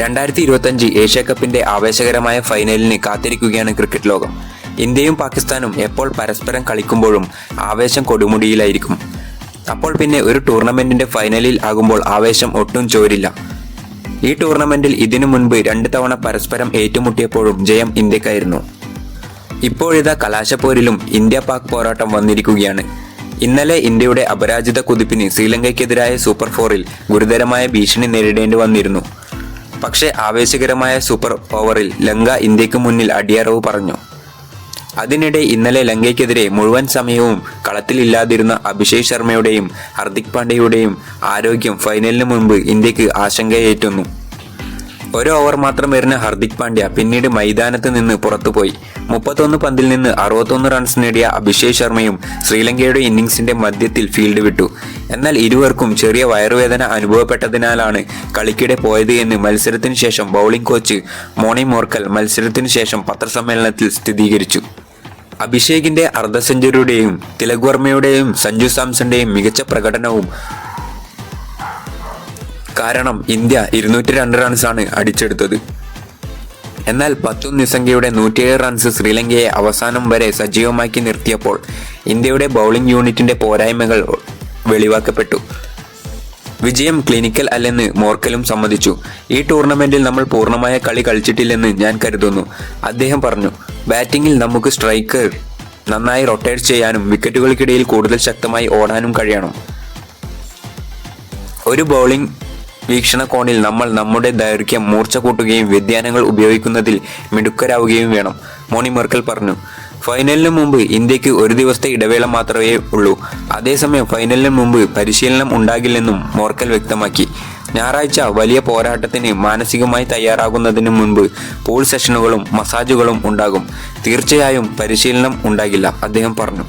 രണ്ടായിരത്തി ഏഷ്യ കപ്പിന്റെ ആവേശകരമായ ഫൈനലിന് കാത്തിരിക്കുകയാണ് ക്രിക്കറ്റ് ലോകം. ഇന്ത്യയും പാകിസ്ഥാനും എപ്പോൾ പരസ്പരം കളിക്കുമ്പോഴും ആവേശം കൊടുമുടിയിലായിരിക്കും. അപ്പോൾ പിന്നെ ഒരു ടൂർണമെന്റിന്റെ ഫൈനലിൽ ആകുമ്പോൾ ആവേശം ഒട്ടും ചോരില്ല. ഈ ടൂർണമെന്റിൽ ഇതിനു മുൻപ് രണ്ട് തവണ പരസ്പരം ഏറ്റുമുട്ടിയപ്പോഴും ജയം ഇന്ത്യക്കായിരുന്നു. ഇപ്പോഴിതാ കലാശപ്പോരിലും ഇന്ത്യ പാക് പോരാട്ടം വന്നിരിക്കുകയാണ്. ഇന്നലെ ഇന്ത്യയുടെ അപരാജിത കുതിപ്പിന് ശ്രീലങ്കയ്ക്കെതിരായ സൂപ്പർ ഫോറിൽ ഗുരുതരമായ ഭീഷണി നേരിടേണ്ടി വന്നിരുന്നു. പക്ഷേ ആവേശകരമായ സൂപ്പർ ഓവറിൽ ലങ്ക ഇന്ത്യയ്ക്ക് മുന്നിൽ അടിയറവ് പറഞ്ഞു. അതിനിടെ ഇന്നലെ ലങ്കയ്ക്കെതിരെ മുഴുവൻ സമയവും കളത്തിലില്ലാതിരുന്ന അഭിഷേക് ശർമ്മയുടെയും ഹർദിക് പാണ്ഡ്യയുടെയും ആരോഗ്യം ഫൈനലിന് മുൻപ് ഇന്ത്യയ്ക്ക് ആശങ്കയേറ്റുന്നു. ഒരു ഓവർ മാത്രം വരുന്ന ഹർദിക് പാണ്ഡ്യ പിന്നീട് മൈതാനത്ത് നിന്ന് പുറത്തുപോയി. മുപ്പത്തൊന്ന് പന്തിൽ നിന്ന് അറുപത്തൊന്ന് റൺസ് നേടിയ അഭിഷേക് ശർമ്മയും ശ്രീലങ്കയുടെ ഇന്നിംഗ്സിന്റെ മധ്യത്തിൽ ഫീൽഡ് വിട്ടു. എന്നാൽ ഇരുവർക്കും ചെറിയ വയറുവേദന അനുഭവപ്പെട്ടതിനാലാണ് കളിക്കിടെ പോയത് എന്ന് മത്സരത്തിന് ശേഷം ബൗളിംഗ് കോച്ച് മോണി മോർക്കൽ മത്സരത്തിന് ശേഷം പത്രസമ്മേളനത്തിൽ സ്ഥിരീകരിച്ചു. അഭിഷേകിന്റെ അർദ്ധ സെഞ്ചുറിയുടെയും തിലക് വർമ്മയുടെയും സഞ്ജു സാംസന്റെയും മികച്ച പ്രകടനവും കാരണം ഇന്ത്യ ഇരുന്നൂറ്റി രണ്ട് റൺസാണ് അടിച്ചെടുത്തത്. എന്നാൽ പത്തു നിസംഖ്യയുടെ നൂറ്റിയേഴ് റൺസ് ശ്രീലങ്കയെ അവസാനം വരെ സജീവമാക്കി നിർത്തിയപ്പോൾ ഇന്ത്യയുടെ ബൗളിംഗ് യൂണിറ്റിന്റെ പോരായ്മകൾ വെളിവാക്കപ്പെട്ടു. വിജയം ക്ലിനിക്കൽ അല്ലെന്ന് മോർക്കലും സമ്മതിച്ചു. ഈ ടൂർണമെന്റിൽ നമ്മൾ പൂർണമായ കളി കളിച്ചിട്ടില്ലെന്ന് ഞാൻ കരുതുന്നു. അദ്ദേഹം പറഞ്ഞു ബാറ്റിംഗിൽ നമുക്ക് സ്ട്രൈക്കർ നന്നായി റൊട്ടേറ്റ് ചെയ്യാനും വിക്കറ്റുകൾക്കിടയിൽ കൂടുതൽ ശക്തമായി ഓടാനും കഴിയണം. ഒരു ബൗളിംഗ് വീക്ഷണകോണിൽ നമ്മൾ നമ്മുടെ ദൈർഘ്യം മൂർച്ച കൂട്ടുകയും വ്യതിയാനങ്ങൾ ഉപയോഗിക്കുന്നതിൽ മിടുക്കരാവുകയും വേണം. മോണി മെർക്കൽ പറഞ്ഞു ഫൈനലിന് മുമ്പ് ഇന്ത്യയ്ക്ക് ഒരു ദിവസത്തെ ഇടവേള മാത്രമേ ഉള്ളൂ. അതേസമയം ഫൈനലിന് മുമ്പ് പരിശീലനം ഉണ്ടാകില്ലെന്നും മോർക്കൽ വ്യക്തമാക്കി. ഞായറാഴ്ച വലിയ പോരാട്ടത്തിന് മാനസികമായി തയ്യാറാകുന്നതിന് മുൻപ് പൂൾ സെഷനുകളും മസാജുകളും ഉണ്ടാകും. തീർച്ചയായും പരിശീലനം ഉണ്ടാകില്ല അദ്ദേഹം പറഞ്ഞു.